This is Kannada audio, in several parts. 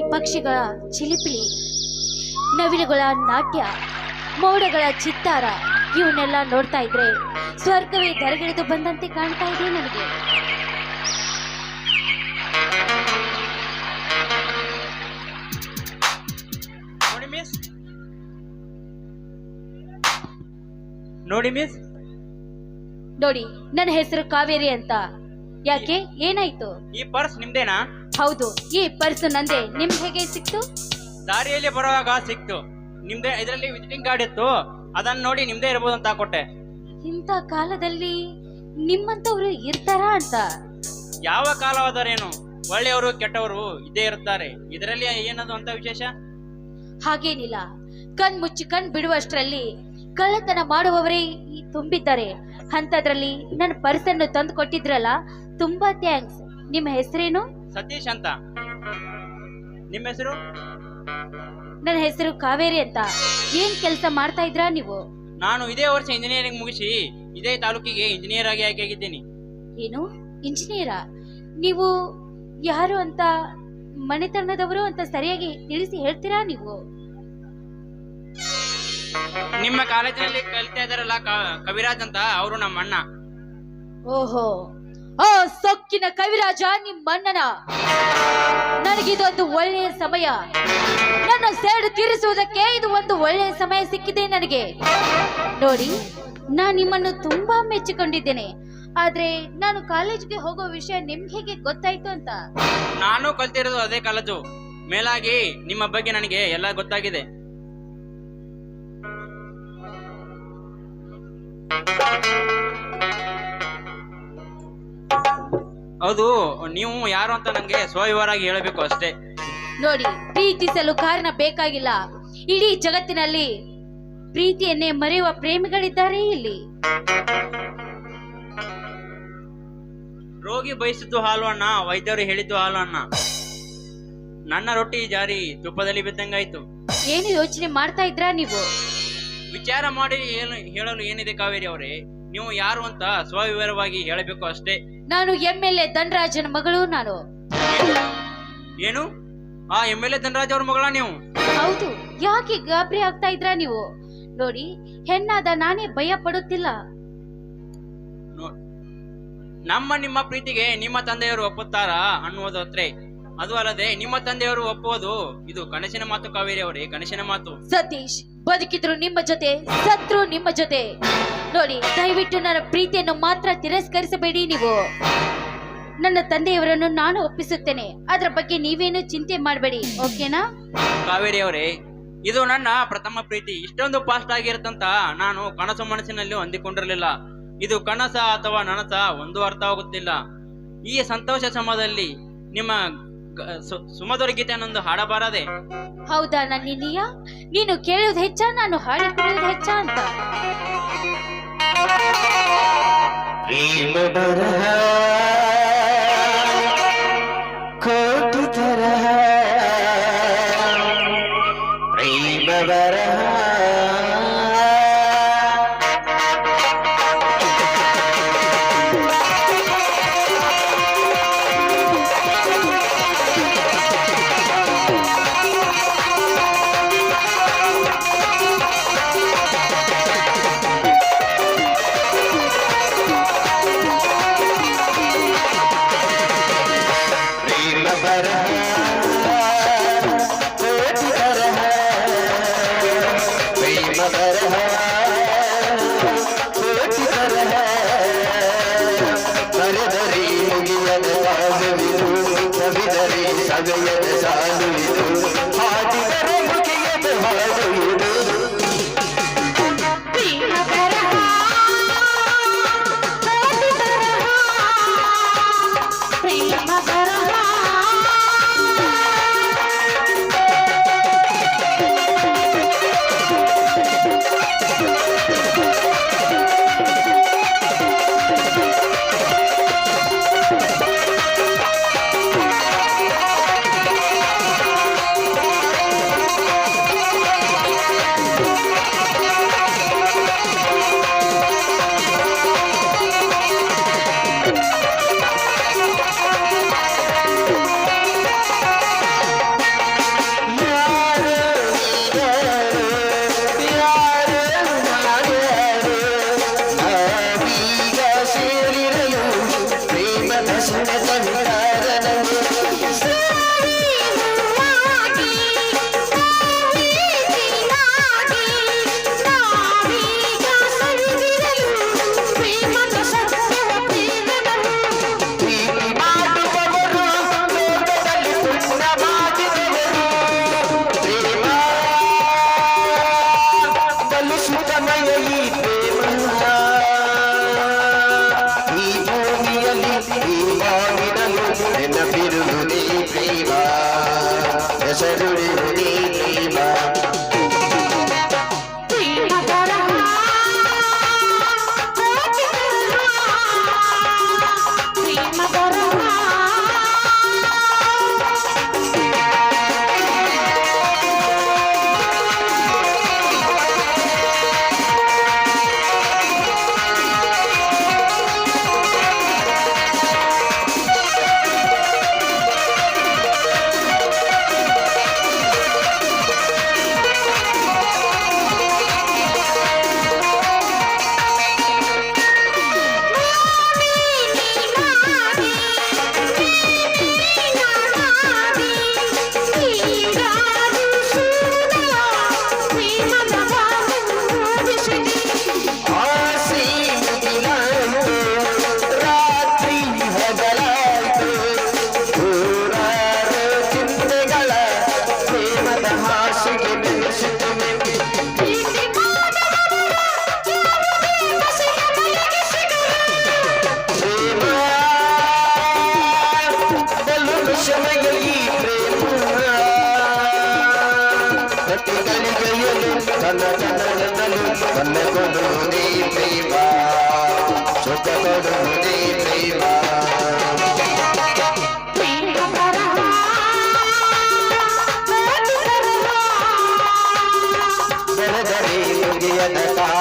ಪಕ್ಷಿಗಳ ಚಿಲಿಪಿಲಿ ನವಿಲುಗಳ ನಾಟ್ಯ ಮೋಡಗಳ ಚಿತ್ತಾರ ಇವನ್ನೆಲ್ಲ ನೋಡ್ತಾ ಇದ್ರೆ ಸ್ವರ್ಗವೇ ಧರೆಗಿಳಿದು ಬಂದಂತೆ ಕಾಣ್ತಾ ಇದೆ ನನಗೆ. ನೋಡಿ ಮಿಸ್ ನೋಡಿ ಮಿಸ್ ನೋಡಿ ನನ್ನ ಹೆಸರು ಕಾವೇರಿ ಅಂತ. ಯಾಕೆ? ಏನಾಯ್ತು? ಈ ಪರ್ಸ್ ನಿಮ್ದೇನಾ? ಹೌದು ಈ ಪರ್ಸ್ ನಂದೆ. ನಿಮ್ಗೆ ಹೇಗೆ ಸಿಕ್ತು? ದಾರಿಯಲ್ಲಿ ಬರುವಾಗ ಸಿಕ್ತು. ನಿಮ್ದೆ ಇದರಲ್ಲಿ ವಿಸಿಟಿಂಗ್ ಕಾರ್ಡ್ ಇತ್ತು. ಅದನ್ನ ನೋಡಿ ನಿಮ್ದೇ ಇರಬಹುದು ಅಂತ ಕೊಟ್ಟೆ. ಇಂಥ ಕಾಲದಲ್ಲಿ ನಿಮ್ಮಂತವ್ರು ಇರ್ತಾರಾ ಅಂತ? ಯಾವ ಕಾಲವಾದರೇನು? ಒಳ್ಳೆಯವರು ಕೆಟ್ಟವರು ಇದೇ ಇರುತ್ತಾರೆ. ಇದರಲ್ಲಿ ಏನದು ಅಂತ ವಿಶೇಷ? ಹಾಗೇನಿಲ್ಲ. ಕಣ್ ಮುಚ್ಚಿ ಕಣ್ ಬಿಡುವಷ್ಟರಲ್ಲಿ ಕಳ್ಳತನ ಮಾಡುವವರೇ ತುಂಬಿದ್ದಾರೆ. ಅಂಥದ್ರಲ್ಲಿ ನನ್ನ ಪರ್ಸನ್ನು ತಂದು ಕೊಟ್ಟಿದ್ರಲ್ಲ ತುಂಬಾ ಥ್ಯಾಂಕ್ಸ್. ನಿಮ್ಮ ಹೆಸರೇನು? ಸತೀಶ್ ಅಂತ. ನಿಮ್ಮ ಹೆಸರು? ನನ್ನ ಹೆಸರು ಕಾವೇರಿ ಅಂತ. ಏನ್ ಕೆಲಸ ಮಾಡ್ತಾ ಇದ್ರಾ ನೀವು? ನಾನು ಇದೇ ವರ್ಷ ಇಂಜಿನಿಯರಿಂಗ್ ಮುಗಿಸಿ ಇದೇ ತಾಲೂಕಿಗೆ ಇಂಜಿನಿಯರ್ ಆಗಿ ಆಗಿದ್ದೇನೆ. ಏನು? ಇಂಜಿನಿಯರಾ ನೀವು ಯಾರು ಅಂತ ಮನೆತನದವರು ಅಂತ ಸರಿಯಾಗಿ ತಿಳಿಸಿ ಹೇಳ್ತೀರಾ ನೀವು? ನಿಮ್ಮ ಕಾಲೇಜಿನಲ್ಲಿ ಕಲಿತಾ ಇದಾರಲ್ಲ ಕ- ಕವಿರಾಜ್ ಅಂತ ಅವರು ನಮ್ಮ ಅಣ್ಣ ಓಹೋ. ಆ ಸೊಕ್ಕಿನ ಕವಿರಾಜ ನಿಮ್ಮಣ್ಣನ ನನಗಿದೊಂದು ಒಳ್ಳೆಯ ಸಮಯ. ನನ್ನ ಸೇಡು ತೀರಿಸುವುದಕ್ಕೆ ಇದು ಒಂದು ಒಳ್ಳೆಯ ಸಮಯ ಸಿಕ್ಕಿದೆ ನನಗೆ. ನೋಡಿ, ನಾನು ನಿಮ್ಮನ್ನು ತುಂಬಾ ಮೆಚ್ಚಿಕೊಂಡಿದ್ದೇನೆ. ಆದ್ರೆ ನಾನು ಕಾಲೇಜ್ಗೆ ಹೋಗೋ ವಿಷಯ ನಿಮ್ಗೆ ಹೇಗೆ ಗೊತ್ತಾಯ್ತು ಅಂತ? ನಾನು ಕಲ್ತಿರೋದು ಅದೇ ಕಾಲೇಜು. ಮೇಲಾಗಿ ನಿಮ್ಮ ಬಗ್ಗೆ ನನಗೆ ಎಲ್ಲ ಗೊತ್ತಾಗಿದೆ. ಹೌದು ನೀವು ಯಾರು ಅಂತ ನಂಗೆ ಸ್ವವಿವರಾಗಿ ಹೇಳಬೇಕು ಅಷ್ಟೇ. ನೋಡಿ ಪ್ರೀತಿಸಲು ಕಾರಣ ಬೇಕಾಗಿಲ್ಲ. ಇಡೀ ಜಗತ್ತಿನಲ್ಲಿ ಪ್ರೀತಿಯನ್ನೇ ಮರೆಯುವ ಪ್ರೇಮಿಗಳಿದ್ದಾರೆ ಇಲ್ಲಿ? ರೋಗಿ ಬಯಸಿದ್ದು ಹಾಲು ಅಣ್ಣ ವೈದ್ಯರು ಹೇಳಿದ್ದು ಹಾಲು ಅಣ್ಣ. ನನ್ನ ರೊಟ್ಟಿ ಜಾರಿ ತುಪ್ಪದಲ್ಲಿ ಬಿದ್ದಂಗಾಯ್ತು. ಏನು ಯೋಚನೆ ಮಾಡ್ತಾ ಇದ್ರ ನೀವು? ವಿಚಾರ ಮಾಡಿ ಏನು ಹೇಳಲು ಏನಿದೆ ಕಾವೇರಿ ಅವರೇ? ನೀವು ಯಾರು ಅಂತ ಸ್ವವಿವರವಾಗಿ ಹೇಳಬೇಕು ಅಷ್ಟೇ. ನಾನು ಎಂ ಎಲ್ ಎ ಧನರಾಜನ ಮಗಳು ನಾನು. ಏನು? ಆ ಎಂ ಎಲ್ ಎ ಧನರಾಜ್ ಅವ್ರ ಮಗಳ ನೀವು? ಹೌದು ಯಾಕೆ ಗಾಬರಿ ಆಗ್ತಾ ಇದ್ರ ನೀವು? ನೋಡಿ ಹೆಣ್ಣಾದ ನಾನೇ ಭಯ ಪಡುತ್ತಿಲ್ಲ. ನೋ- ನಮ್ಮ ನಿಮ್ಮ ಪ್ರೀತಿಗೆ ನಿಮ್ಮ ತಂದೆಯವರು ಒಪ್ಪುತ್ತಾರಾ ಅನ್ನುವುದು ಅತ್ರೆ ಅದು ಅಲ್ಲದೆ ನಿಮ್ಮ ತಂದೆಯವರು ಒಪ್ಪುವುದು ಇದು ಕನಸಿನ ಮಾತು ಕಾವೇರಿ ಅವರೇ ಕನಸಿನ ಮಾತು. ಸತೀಶ್ ಬದುಕಿದ್ರು ನಿಮ್ಮ ಜೊತೆ, ಸತ್ರು ನಿಮ್ಮ ಜೊತೆ. ನೋಡಿ, ದಯವಿಟ್ಟು ನನ್ನ ಪ್ರೀತಿಯನ್ನು ಮಾತ್ರ ತಿರಸ್ಕರಿಸಬೇಡಿ ನೀವು. ನನ್ನ ತಂದೆಯವರನ್ನು ನಾನು ಒಪ್ಪಿಸುತ್ತೇನೆ. ಅದರ ಬಗ್ಗೆ ನೀವೇನು ಚಿಂತೆ ಮಾಡಬೇಡಿ, ಓಕೆನಾ? ಕಾವೇರಿ ಅವರೇ, ಇದು ನನ್ನ ಪ್ರಥಮ ಪ್ರೀತಿ. ಇಷ್ಟೊಂದು ಫಾಸ್ಟ್ ಆಗಿರುತ್ತಂತ ನಾನು ಕನಸು ಮನಸ್ಸಿನಲ್ಲಿ ಹೊಂದಿಕೊಂಡಿರಲಿಲ್ಲ. ಇದು ಕನಸ ಅಥವಾ ನನಸ ಒಂದು ಅರ್ಥ ಆಗುತ್ತಿಲ್ಲ. ಈ ಸಂತೋಷ ಸಮಯದಲ್ಲಿ ನಿಮ್ಮ ಸುಮಧುರ ಗೀತೆಯನ್ನೊಂದು ಹಾಡಬಾರದೆ? ಹೌದಾ ನನ್ನಿನಿಯ? ನೀನು ಕೇಳುವುದು ಹೆಚ್ಚ ನಾನು ಹಾಡಿ ಕುಡಿಯೋದು ಹೆಚ್ಚ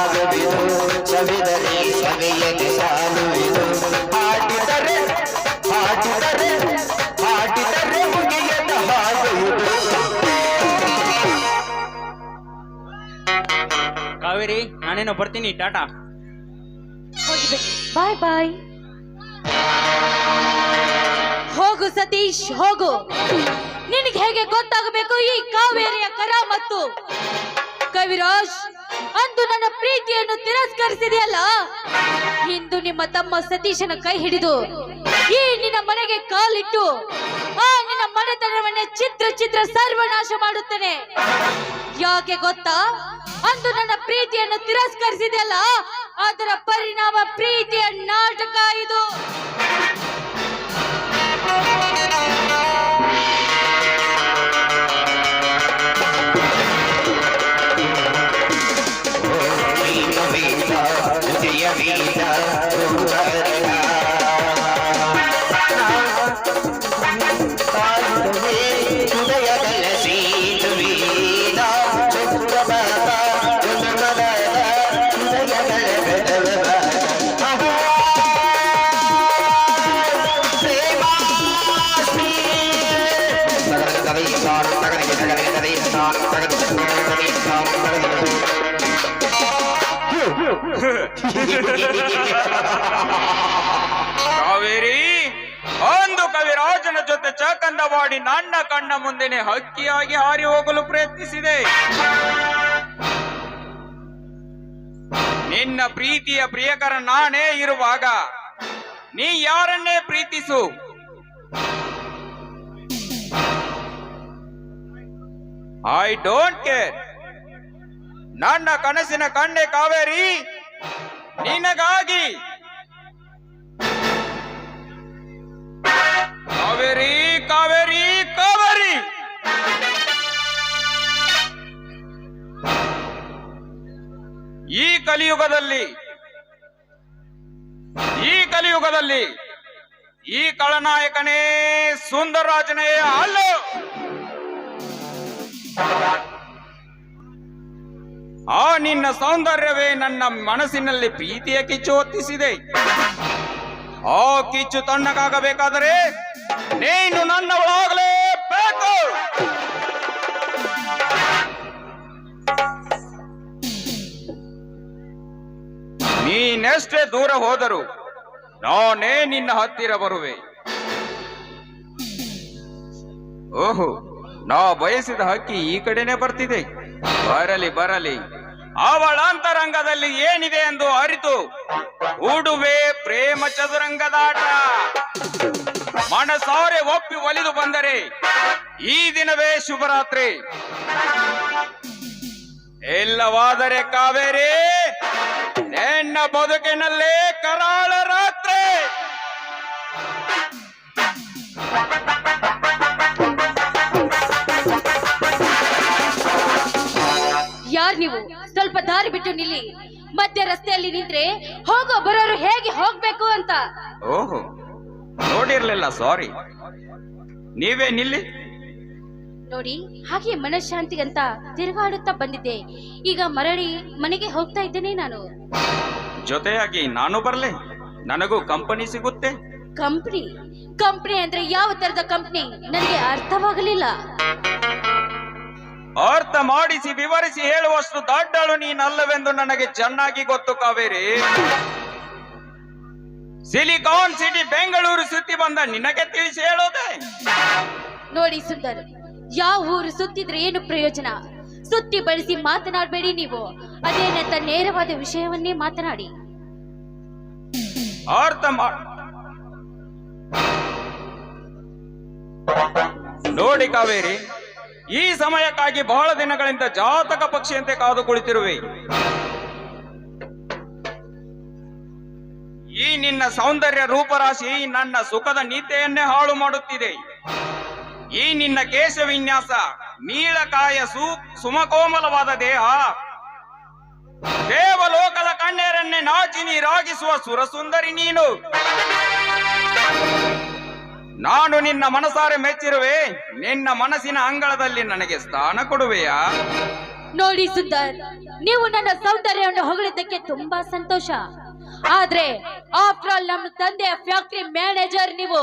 ಕಾಲವಿದು ಸವಿದರೆ ಸವಿಯದೆ ಸಾಲುವಿದು ಹಾಡಿದರೆ ಹಾಡಿದರೆ ಹಾಡಿದರೆ ಮುಗಿಯದ ಹಾಡುವುದು ಕಾವೇರಿ, ನಾನೇನೋ ಬರ್ತೀನಿ, ಟಾಟಾ. ಬಾಯ್ ಬಾಯ್. ಹೋಗು ಸತೀಶ್, ಹೋಗು. ನಿನಗೆ ಹೇಗೆ ಗೊತ್ತಾಗಬೇಕು ಈ ಕಾವೇರಿಯ ಕರ ಮತ್ತು ಕವಿರಾಜ್, ಅಂದು ನನ್ನ ಪ್ರೀತಿಯನ್ನು ತಿರಸ್ಕರಿಸಿದೆಯಲ್ಲ? ಇಂದು ನಿಮ್ಮ ತಮ್ಮ ಸತೀಶನ ಕೈ ಹಿಡಿದು ಈ ನಿನ್ನ ಮನೆಗೆ ಕಾಲಿಟ್ಟು ಆ ನಿನ್ನ ಮನೆತನವನ್ನೇ ಚಿತ್ರ ಚಿತ್ರ ಸರ್ವನಾಶ ಮಾಡುತ್ತೇನೆ. ಯಾಕೆ ಗೊತ್ತಾ? ಅಂದು ನನ್ನ ಪ್ರೀತಿಯನ್ನು ತಿರಸ್ಕರಿಸಿದೆಯಲ್ಲ? ಅದರ ಪರಿಣಾಮ ಪ್ರೀತಿಯ ನಾಟಕ ಇದು. ಕಾವೇರಿ, ಒಂದು ಕವಿರಾಜನ ಜೊತೆ ಚಕಂದವಾಡಿ ನನ್ನ ಕಣ್ಣ ಮುಂದೆನೆ ಹಕ್ಕಿಯಾಗಿ ಹಾರಿ ಹೋಗಲು ಪ್ರಯತ್ನಿಸಿದೆ. ನಿನ್ನ ಪ್ರೀತಿಯ ಪ್ರಿಯಕರ ನಾನೇ ಇರುವಾಗ ನೀ ಯಾರನ್ನೇ ಪ್ರೀತಿಸು? ಐ ಡೋಂಟ್ ಕೇರ್ ನನ್ನ ಕನಸಿನ ಕಣ್ಣೆ ಕಾವೇರಿ. ನಿನಗಾಗಿ ಕಾವೇರಿ ಕಾವೇರಿ ಕಾವೇರಿ. ಈ ಕಲಿಯುಗದಲ್ಲಿ ಈ ಕಲಿಯುಗದಲ್ಲಿ ಈ ಕಳನಾಯಕನೇ ಸುಂದರರಾಜನೇ ಅಲ್ಲ. ಆ ನಿನ್ನ ಸೌಂದರ್ಯವೇ ನನ್ನ ಮನಸ್ಸಿನಲ್ಲಿ ಪ್ರೀತಿಯ ಕಿಚ್ಚು ಹೊತ್ತಿಸಿದೆ. ಆ ಕಿಚ್ಚು ತಣ್ಣಗಾಗಬೇಕಾದರೆ ನೀನು ನನ್ನವಳಾಗಲೇಬೇಕು ನೀನೆಷ್ಟೇ ದೂರ ಹೋದರು ನಾನೇ ನಿನ್ನ ಹತ್ತಿರ ಬರುವೆ. ಓಹೋ, ನಾ ಬಯಸಿದ ಹಕ್ಕಿ ಈ ಕಡೆನೆ ಬರ್ತಿದೆ. ಬರಲಿ ಬರಲಿ. ಅವಳಾಂತರಂಗದಲ್ಲಿ ಏನಿದೆ ಎಂದು ಅರಿತು ಉಡುವೆ ಪ್ರೇಮ ಚದುರಂಗದಾಟ. ಮನಸಾರೆ ಒಪ್ಪಿ ಒಲಿದು ಬಂದರೆ ಈ ದಿನವೇ ಶುಭರಾತ್ರಿ. ಎಲ್ಲವಾದರೆ ಕಾವೇರಿ, ನಿನ್ನ ಬದುಕಿನಲ್ಲೇ ಕರಾಳ ರಾತ್ರಿ. ಸ್ವಲ್ಪ ದಾರಿ ಬಿಟ್ಟು ನಿಲ್ಲಿ. ಮಧ್ಯ ರಸ್ತೆಯಲ್ಲಿ ನಿಂತ್ರೆ ಹೋಗೋ ಬರೋರು ಹೇಗೆ ಹೋಗ್ಬೇಕು ಅಂತ? ಓಹೋ ನೋಡಿರ್ಲಿಲ್ಲ ಸಾರಿ ನೀವೇ ನಿಲ್ಲಿ. ನೋಡಿ ಹಾಗೆ ಮನಃಶಾಂತಿಗಂತ ತಿರುಗಾಡುತ್ತಾ ಬಂದಿದ್ದೆ. ಈಗ ಮರಳಿ ಮನೆಗೆ ಹೋಗ್ತಾ ಇದ್ದೇನೆ ನಾನು. ಜೊತೆಯಾಗಿ ನಾನು ಬರ್ಲೆ? ನನಗೂ ಕಂಪನಿ ಸಿಗುತ್ತೆ. ಕಂಪ್ನಿ ಕಂಪ್ನಿ ಅಂದ್ರೆ ಯಾವ ತರದ ಕಂಪ್ನಿ ನನಗೆ ಅರ್ಥವಾಗಲಿಲ್ಲ. ಅರ್ಥ ಮಾಡಿಸಿ ವಿವರಿಸಿ ಹೇಳುವಷ್ಟು ದೊಡ್ಡಳು ನೀನಲ್ಲವೆಂದು ನನಗೆ ಚೆನ್ನಾಗಿ ಗೊತ್ತು ಕಾವೇರಿ. ಸಿಲಿಕಾನ್ ಸಿಟಿ ಬೆಂಗಳೂರು ಸುತ್ತಿ ಬಂದ ನಿನಗೆ ತಿಳಿಸಿ ಹೇಳೋದೆ? ನೋಡಿ ಸುಂದರ್ ಯಾವ ಊರು ಸುತ್ತಿದ್ರೆ ಏನು ಪ್ರಯೋಜನ? ಸುತ್ತಿ ಬಳಸಿ ಮಾತನಾಡಬೇಡಿ ನೀವು. ಅದೇನಂತ ನೇರವಾದ ವಿಷಯವನ್ನೇ ಮಾತನಾಡಿ. ಅರ್ಥ ನೋಡಿ ಕಾವೇರಿ ಈ ಸಮಯಕ್ಕಾಗಿ ಬಹಳ ದಿನಗಳಿಂದ ಜಾತಕ ಪಕ್ಷಿಯಂತೆ ಕಾದು ಕುಳಿತಿರುವೆ. ಈ ನಿನ್ನ ಸೌಂದರ್ಯ ರೂಪರಾಶಿ ನನ್ನ ಸುಖದ ನೀತೆಯನ್ನೇ ಹಾಳು ಮಾಡುತ್ತಿದೆ. ಈ ನಿನ್ನ ಕೇಶ ವಿನ್ಯಾಸ ನೀಳಕಾಯ ಸುಮಕೋಮಲವಾದ ದೇಹ. ದೇವಲೋಕದ ಕಣ್ಣೀರನ್ನೇ ನಾಚಿ ನೀರಾಗಿಸುವ ಸುರಸುಂದರಿ ನೀನು. ನಾನು ನಿನ್ನ ಮನಸಾರೆ ಮೆಚ್ಚಿರುವೆ. ನಿನ್ನ ಮನಸ್ಸಿನ ಅಂಗಳದಲ್ಲಿ ನನಗೆ ಸ್ಥಾನ ಕೊಡುವೆಯಾ? ನೋಡಿ ಸುಂದರ್, ನೀವು ನನ್ನ ಸೌಂದರ್ಯವನ್ನು ಹೊಗಳಿದ್ದಕ್ಕೆ ತುಂಬಾ ಸಂತೋಷ. ಆದ್ರೆ ಆಫ್ಟರ್ ಆಲ್ ನಮ್ಮ ತಂದೆಯ ಫ್ಯಾಕ್ಟರಿ ಮ್ಯಾನೇಜರ್ ನೀವು.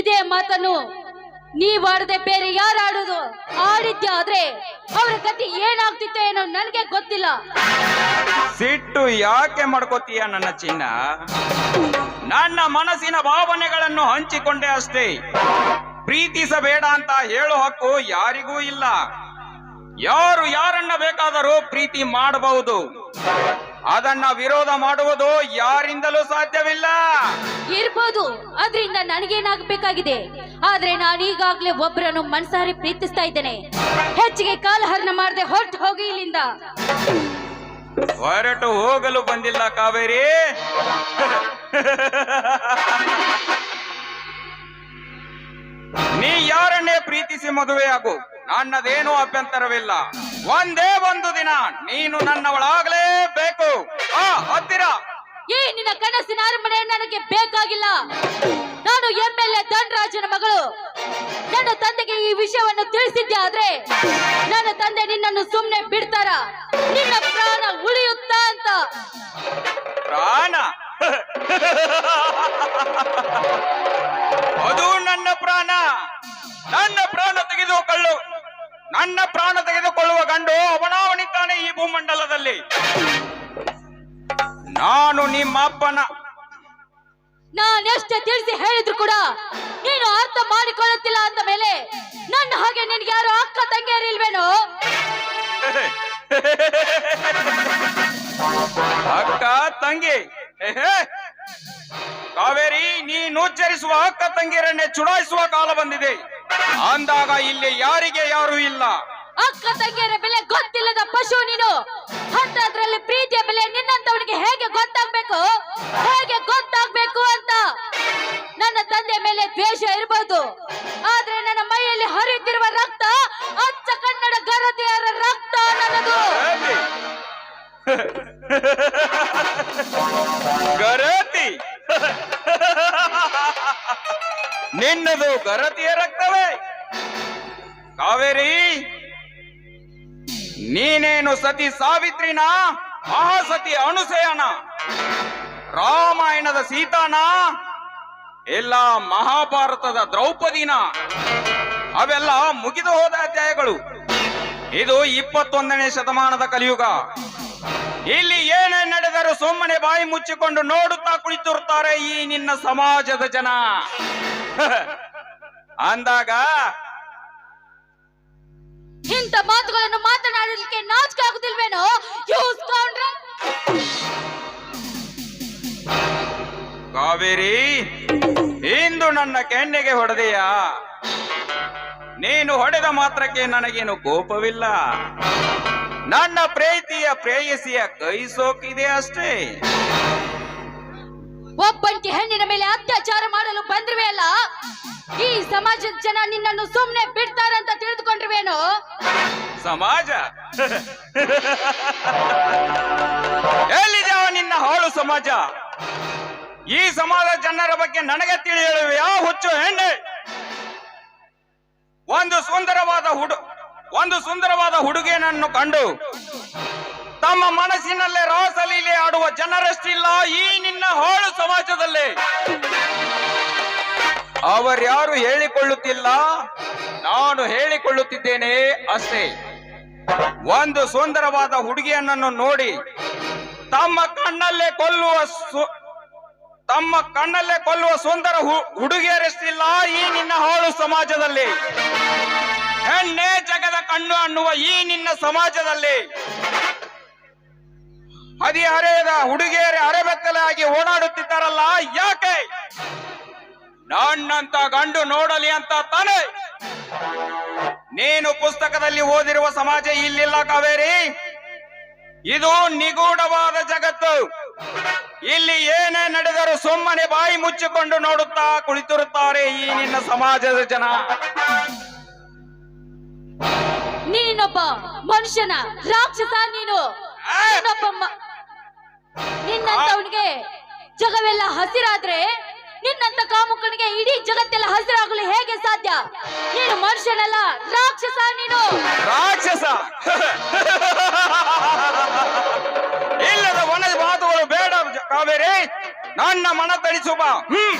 ಇದೇ ಮಾತನ್ನು ನೀವ್ ಆಡದೆ ಬೇರೆ ಯಾರು ಆಡುದು ರೀತಿ ಆದ್ರೆ ಅವರ ಗತಿ ಏನಾಗ್ತಿತ್ತು ಏನೋ ನನಗೆ ಗೊತ್ತಿಲ್ಲ. ಸಿಟ್ಟು ಯಾಕೆ ಮಾಡ್ಕೋತೀಯ ನನ್ನ ಚಿನ್ನ? ನನ್ನ ಮನಸ್ಸಿನ ಭಾವನೆಗಳನ್ನು ಹಂಚಿಕೊಂಡೆ ಅಷ್ಟೇ. ಪ್ರೀತಿಸಬೇಡ ಅಂತ ಹೇಳೋ ಹಕ್ಕು ಯಾರಿಗೂ ಇಲ್ಲ. ಯಾರು ಯಾರನ್ನ ಬೇಕಾದರೂ ಪ್ರೀತಿ ಮಾಡಬಹುದು. ಅದನ್ನ ವಿರೋಧ ಮಾಡುವುದು ಯಾರಿಂದಲೂ ಸಾಧ್ಯವಿಲ್ಲ. ಇರ್ಬೋದು ಅದರಿಂದ ನನಗೇನಾಗಬೇಕಾಗಿದೆ? ಆದ್ರೆ ನಾನು ಈಗಾಗ್ಲೇ ಒಬ್ಬರನ್ನು ಮನ್ಸಾರಿ ಪ್ರೀತಿಸ್ತಾ ಇದ್ದೇನೆ. ಹೆಚ್ಚಿಗೆ ಕಾಲಹರಣ ಮಾಡದೆ ಹೊರಟು ಹೋಗಿ ಇಲ್ಲಿಂದ. ಹೊರಟು ಹೋಗಲು ಬಂದಿಲ್ಲ ಕಾವೇರಿ. ನೀ ಯಾರನ್ನೇ ಪ್ರೀತಿಸಿ ಮದುವೆಯಾಗು ನನ್ನದೇನೂ ಅಭ್ಯಂತರವಿಲ್ಲ. ಒಂದೇ ಒಂದು ದಿನ ನೀನು ನನ್ನವಳಾಗಲೇಬೇಕು. ಈ ನಿನ್ನ ಕನಸಿನ ಅರಮನೆ ನನಗೆ ಬೇಕಾಗಿಲ್ಲ. ನಾನು ಎಂ ಎಲ್ ಎ ಧನರಾಜನ ಮಗಳು. ನನ್ನ ತಂದೆಗೆ ಈ ವಿಷಯವನ್ನು ತಿಳಿಸಿದ್ದೆ ಆದ್ರೆ ನನ್ನ ತಂದೆ ನಿನ್ನನ್ನು ಸುಮ್ಮನೆ ಬಿಡ್ತಾರ? ನಿನ್ನ ಪ್ರಾಣ ಉಳಿಯುತ್ತ ಅಂತ. ಪ್ರಾಣ? ಅದು ನನ್ನ ಪ್ರಾಣ. ನನ್ನ ಪ್ರಾಣ ತೆಗೆದುಕೊಳ್ಳು. ನನ್ನ ಪ್ರಾಣ ತೆಗೆದುಕೊಳ್ಳುವ ಗಂಡು ಅವನಾವಣಿತಾನೆ ಈ ಭೂಮಂಡಲದಲ್ಲಿ. ನಾನು ನಿಮ್ಮ ಅಪ್ಪನ. ನಾನೆಷ್ಟೇ ತಿಳಿಸಿ ಹೇಳಿದ್ರು ಕೂಡ ನೀನು ಅರ್ಥ ಮಾಡಿಕೊಳ್ಳುತ್ತಿಲ್ಲ ಅಂದ ಮೇಲೆ ನನ್ನ ಹಾಗೆ ನಿನ್ಗೆ ಯಾರು ಅಕ್ಕ ತಂಗಿಯರಿಲ್ವೇನೋ ಅಕ್ಕ ತಂಗಿ. ಕಾವೇರಿ ನೀನು ಉಚ್ಚರಿಸುವ ಅಕ್ಕ ತಂಗಿಯರನ್ನೇ ಚುಡಾಯಿಸುವ ಕಾಲ ಬಂದಿದೆ. ಅಂದಾಗ ಇಲ್ಲಿ ಯಾರಿಗೆ ಯಾರು ಇಲ್ಲ. ಅಕ್ಕ ತಂಗಿಯರ ಬೆಲೆ ಗೊತ್ತಿಲ್ಲದ ಪಶು ನೀನು. ಅಂತದ್ರಲ್ಲಿ ಪ್ರೀತಿಯ ಬೆಲೆ ನಿನ್ನಂತವನಿಗೆ ಹೇಗೆ ಗೊತ್ತಾಗ್ಬೇಕು? ಹೇಗೆ ಗೊತ್ತಾಗ್ಬೇಕು ಅಂತ? ನನ್ನ ತಂದೆ ಮೇಲೆ ದ್ವೇಷ ಇರಬಹುದು ಆದ್ರೆ ನನ್ನ ಮೈಯಲ್ಲಿ ಹರಿಯುತ್ತಿರುವ ರಕ್ತ, ಅಚ್ಚ ಕನ್ನಡ ಗರತಿಯರ ರಕ್ತ ನನ್ನದು ಗರತಿ. ನಿನ್ನದು ಗರತಿಯ ರಕ್ತವೇ. ಕಾವೇರಿ. ನೀನೇನು ಸತಿ ಸಾವಿತ್ರಿನ? ಮಹಾಸತಿ ಅನುಸಯನ? ರಾಮಾಯಣದ ಸೀತಾನ? ಎಲ್ಲ ಮಹಾಭಾರತದ ದ್ರೌಪದಿನ? ಅವೆಲ್ಲ ಮುಗಿದು ಹೋದ ಅಧ್ಯಾಯಗಳು. ಇದು ಇಪ್ಪತ್ತೊಂದನೇ ಶತಮಾನದ ಕಲಿಯುಗ. ಇಲ್ಲಿ ಏನೇ ನಡೆದರೂ ಸುಮ್ಮನೆ ಬಾಯಿ ಮುಚ್ಚಿಕೊಂಡು ನೋಡುತ್ತಾ ಕುಳಿತಿರುತ್ತಾರೆ ಈ ನಿನ್ನ ಸಮಾಜದ ಜನ. ಅಂದಾಗ ಇಂಥ ಮಾತುಗಳನ್ನು ಮಾತನಾಡಲಿಕ್ಕೆ ನಾಚಿಕೆ ಆಗುದಿಲ್ವೇನೋ? ಕಾವೇರಿ, ಇಂದು ನನ್ನ ಕೆನ್ನೆಗೆ ಹೊಡೆದೆಯಾ? ನೀನು ಹೊಡೆದ ಮಾತ್ರಕ್ಕೆ ನನಗೇನು ಕೋಪವಿಲ್ಲ. ನನ್ನ ಪ್ರೀತಿಯ ಪ್ರೇಯಸಿಯ ಕೈ ಸೋಕಿದೆ ಅಷ್ಟೇ. ಒಬ್ಬಂಟಿ ಹೆಣ್ಣಿನ ಮೇಲೆ ಅತ್ಯಾಚಾರ ಮಾಡಲು ಬಂದ್ರಿವೆ ಅಲ್ಲ? ಈ ಸಮಾಜದ ಜನ ನಿನ್ನನ್ನು ಸುಮ್ನೆ ಬಿಡ್ತಾರಂತ ತಿಳಿದುಕೊಂಡ್ರವೇನು? ಸಮಾಜ? ಎಲ್ಲಿದ್ಯಾವ ನಿನ್ನ ಹಾಳು ಸಮಾಜ? ಈ ಸಮಾಜ ಜನರ ಬಗ್ಗೆ ನನಗೆ ತಿಳಿಯಲು ಯಾವ ಹುಚ್ಚು ಹೆಣ್ಣೆ? ಒಂದು ಸುಂದರವಾದ ಹುಡು ಒಂದು ಸುಂದರವಾದ ಹುಡುಗಿಯನ್ನು ಕಂಡು ತಮ್ಮ ಮನಸ್ಸಿನಲ್ಲೇ ರಾಸಲೀಲೆ ಆಡುವ ಜನರಷ್ಟಿಲ್ಲ ಈ ನಿನ್ನ ಹಾಳು ಸಮಾಜದಲ್ಲಿ. ಅವರ್ಯಾರು ಹೇಳಿಕೊಳ್ಳುತ್ತಿಲ್ಲ, ನಾನು ಹೇಳಿಕೊಳ್ಳುತ್ತಿದ್ದೇನೆ ಅಷ್ಟೇ. ಒಂದು ಸುಂದರವಾದ ಹುಡುಗಿಯನ್ನನ್ನು ನೋಡಿ, ತಮ್ಮ ಕಣ್ಣಲ್ಲೇ ಕೊಲ್ಲುವ ತಮ್ಮ ಕಣ್ಣಲ್ಲೇ ಕೊಲ್ಲುವ ಸುಂದರ ಹುಡುಗಿಯರಷ್ಟಿಲ್ಲ ಈ ನಿನ್ನ ಹಾಳು ಸಮಾಜದಲ್ಲಿ. ಹೆಣ್ಣೆ ಜಗದ ಕಣ್ಣು ಅನ್ನುವ ಈ ನಿನ್ನ ಸಮಾಜದಲ್ಲಿ. ಹದಿಹರೆಯದ ಹುಡುಗಿಯರೇ ಅರೆಬೆತ್ತಲಾಗಿ ಓಡಾಡುತ್ತಿದ್ದಾರಲ್ಲ ಯಾಕೆ? ನನ್ನಂತ ಗಂಡು ನೋಡಲಿ ಅಂತ ತಾನೆ? ನೀನು ಪುಸ್ತಕದಲ್ಲಿ ಓದಿರುವ ಸಮಾಜ ಇಲ್ಲಿಲ್ಲ ಕಾವೇರಿ. ಇದು ನಿಗೂಢವಾದ ಜಗತ್ತು. ಇಲ್ಲಿ ಏನೇ ನಡೆದರೂ ಸುಮ್ಮನೆ ಬಾಯಿ ಮುಚ್ಚಿಕೊಂಡು ನೋಡುತ್ತಾ ಕುಳಿತಿರುತ್ತಾರೆ ಈ ನಿನ್ನ ಸಮಾಜದ ಜನ. ನೀನೊಬ್ಬ ಮನುಷ್ಯನ ರಾಕ್ಷಸ ನೀನು. ನಿನ್ನಂತವನಿಗೆ ಜಗವೆಲ್ಲ ಹಸಿರಾದ್ರೆ ನಿನ್ನಂತ ಕಾಮುಕನಿಗೆ ಇಡೀ ಜಗತ್ತೆಲ್ಲ ಹಸಿರಾಗಲು ಹೇಗೆ ಸಾಧ್ಯ? ನೀನು ಮನುಷ್ಯನಲ್ಲ ರಾಕ್ಷಸ ನೀನು. ರಾಕ್ಷಸ! ಇಲ್ಲದ ವನ ಮಾತುಗಳು ಬೇಡ ಕಾವೇರಿ. ನನ್ನ ಮನ ತಡಿಸು ಬಾ. ಹ್ಮ್.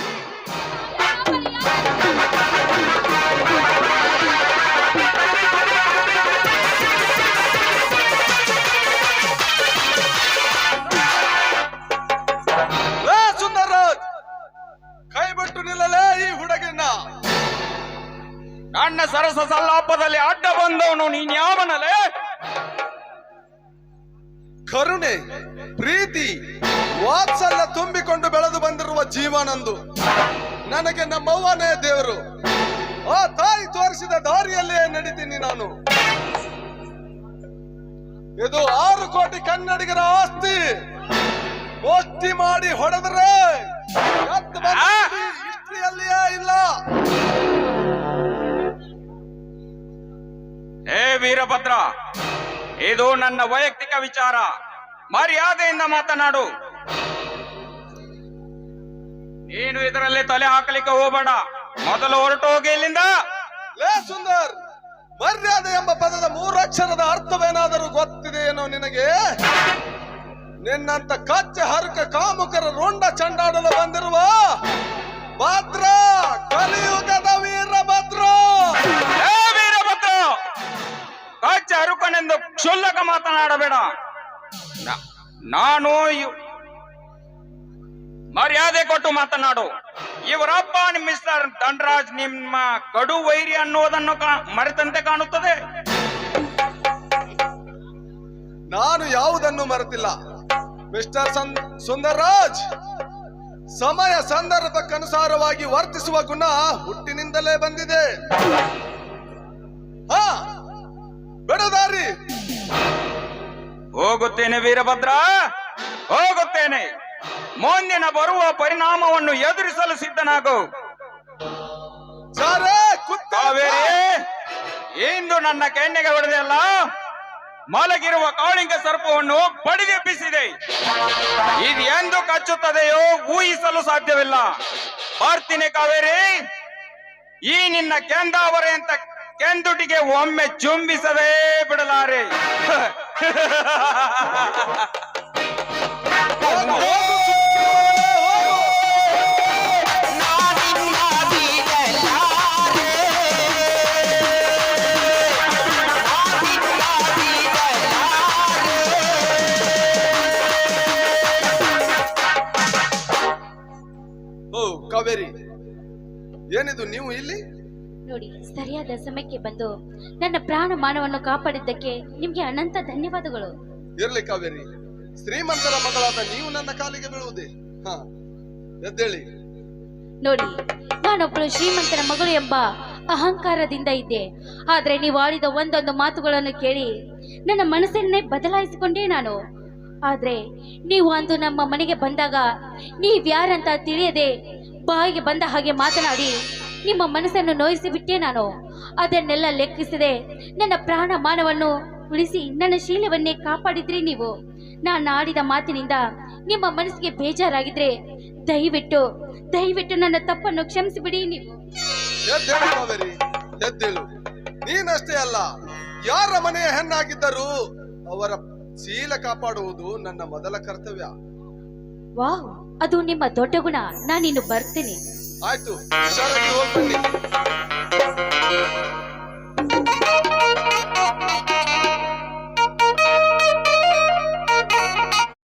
ನನ್ನ ಸರಸ ಸಲ್ಲಾಪದಲ್ಲಿ ಅಡ್ಡ ಬಂದವನು ನೀನ್ ಯಾವನಲೇ? ಕರುಣೆ ಪ್ರೀತಿ ವಾತ್ಸಲ್ಯ ತುಂಬಿಕೊಂಡು ಬೆಳೆದು ಬಂದಿರುವ ಜೀವನಂದು. ನನಗೆ ನಮ್ಮವ್ವನೇ ದೇವರು. ಆ ತಾಯಿ ತೋರಿಸಿದ ದಾರಿಯಲ್ಲೇ ನಡೀತೀನಿ ನಾನು. ಇದು ಆರು ಕೋಟಿ ಕನ್ನಡಿಗರ ಆಸ್ತಿ. ಒತ್ತಿ ಮಾಡಿ ಹೊಡೆದ್ರೆ ಹಿಸ್ಟ್ರಿಯಲ್ಲಿಯೇ ಇಲ್ಲ. ವೀರಭದ್ರ, ಇದು ನನ್ನ ವೈಯಕ್ತಿಕ ವಿಚಾರ. ಮರ್ಯಾದೆಯಿಂದ ಮಾತನಾಡು. ನೀನು ಇದರಲ್ಲಿ ತಲೆ ಹಾಕಲಿಕ್ಕೆ ಹೋಗಬೇಡ. ಮೊದಲು ಹೊರಟು ಹೋಗಿ ಇಲ್ಲಿಂದ ಸುಂದರ್, ಮರ್ಯಾದೆ ಎಂಬ ಪದದ ಮೂರಕ್ಷರದ ಅರ್ಥವೇನಾದರೂ ಗೊತ್ತಿದೆಯೇನೋ ನಿನಗೆ? ನಿನ್ನಂತ ಕಚ್ಚೆ ಹರಕ ಕಾಮುಕರ ರುಂಡ ಚಂಡಾಡಲು ಬಂದಿರುವ ಭದ್ರ! ಅರುಕನೆಂದು ಕ್ಷುಲ್ಲಕ ಮಾತನಾಡಬೇಡ. ನಾನು ಮರ್ಯಾದೆ ಕೊಟ್ಟು ಮಾತನಾಡು. ಇವರಪ್ಪ ಮಿಸ್ಟರ್ ದಂಡರಾಜ್ ನಿಮ್ಮ ಕಡು ವೈರಿ ಅನ್ನುವುದನ್ನು ಮರೆತಂತೆ ಕಾಣುತ್ತದೆ. ನಾನು ಯಾವುದನ್ನು ಮರೆತಿಲ್ಲ? ಮಿಸ್ಟರ್ ಸುಂದರ್ರಾಜ್, ಸಮಯ ಸಂದರ್ಭಕ್ಕನುಸಾರವಾಗಿ ವರ್ತಿಸುವ ಗುಣ ಹುಟ್ಟಿನಿಂದಲೇ ಬಂದಿದೆ. ಹಾ! ಬಿಡದಾರಿ ಹೋಗುತ್ತೇನೆ ವೀರಭದ್ರ ಹೋಗುತ್ತೇನೆ. ಮುಂದಿನ ಬರುವ ಪರಿಣಾಮವನ್ನು ಎದುರಿಸಲು ಸಿದ್ಧನಾಗು. ಕಾವೇರಿ ಇಂದು ನನ್ನ ಕೆನ್ನೆಗೆ ಹೊಡೆದಲ್ಲ ಮಲಗಿರುವ ಕಾಳಿಂಗ ಸರ್ಪವನ್ನು ಬಡಿದೆಬ್ಬಿಸಿದೆ ಇದು ಎಂದು ಕಚ್ಚುತ್ತದೆಯೋ ಊಹಿಸಲು ಸಾಧ್ಯವಿಲ್ಲ. ಬರ್ತೀನಿ ಕಾವೇರಿ ಈ ನಿನ್ನ ಕೆಂದಾವರೆ ಅಂತ ಕೆಂದುಟಿಗೆ ಒಮ್ಮೆ ಚುಂಬಿಸದೇ ಬಿಡಲಾರೆ. ಓ ಕಾವೇರಿ ಏನಿದು ನೀವು ಇಲ್ಲಿ? ನೋಡಿ ಸರಿಯಾದ ಸಮಯಕ್ಕೆ ಬಂದು ನನ್ನ ಪ್ರಾಣ ಮಾನವನ್ನು ಕಾಪಾಡಿದ್ದಕ್ಕೆ ನಿಮ್ಗೆ ಅನಂತ ಧನ್ಯವಾದಗಳು. ಇರ್ಲಿ ಕಾವೇರಿ ಶ್ರೀಮಂತರ ಮಗಳಾದ ನೀವು ನನ್ನ ಕಾಲಿಗೆ ಬೀಳುವುದೇ? ಹ ಎದ್ದೇಳಿ. ನೋಡಿ ನಾನೊಬ್ಬಳು ಶ್ರೀಮಂತರ ಮಗಳು ಎಂಬ ಅಹಂಕಾರದಿಂದ ಇದ್ದೆ. ಆದ್ರೆ ನೀವು ಆಡಿದ ಒಂದೊಂದು ಮಾತುಗಳನ್ನು ಕೇಳಿ ನನ್ನ ಮನಸ್ಸನ್ನೇ ಬದಲಾಯಿಸಿಕೊಂಡೆ ನಾನು. ಆದ್ರೆ ನೀವು ಅಂದು ನಮ್ಮ ಮನೆಗೆ ಬಂದಾಗ ನೀವ್ಯಾರಂತ ತಿಳಿಯದೆ ಬಾಯಿಗೆ ಬಂದ ಹಾಗೆ ಮಾತನಾಡಿ ನಿಮ್ಮ ಮನಸ್ಸನ್ನು ನೋಯಿಸಿ ಬಿಟ್ಟೆ ನಾನು. ಅದನ್ನೆಲ್ಲ ಲೆಕ್ಕಿಸದೆ ನನ್ನ ಪ್ರಾಣ ಮಾನವನ್ನು ಉಳಿಸಿ ನನ್ನ ಶೀಲವನ್ನೇ ಕಾಪಾಡಿದ್ರಿ ನೀವು. ನಾನು ಆಡಿದ ಮಾತಿನಿಂದ ನಿಮ್ಮ ಮನಸ್ಸಿಗೆ ಬೇಜಾರಾಗಿದ್ರೆ ದಯವಿಟ್ಟು ದಯವಿಟ್ಟು ನನ್ನ ತಪ್ಪನ್ನು ಕ್ಷಮಿಸಿಬಿಡಿ ನೀವು. ಎದ್ದೇಳು ಕಾವೇರಿ ಎದ್ದೇಳು. ನೀನಷ್ಟೇ ಅಲ್ಲ ಯಾರ ಮನೆಯ ಹೆಣ್ಣಾಗಿದ್ದರೂ ಅವರ ಶೀಲ ಕಾಪಾಡುವುದು ನನ್ನ ಮೊದಲ ಕರ್ತವ್ಯ. ವಾಹ್ ಅದು ನಿಮ್ಮ ದೊಡ್ಡ ಗುಣ. ನಾನಿನ್ನು ಬರ್ತೇನೆ. ಆಯ್ತು ಹುಷಾರಾಗಿ ಹೋಗ್ಬನ್ನಿ.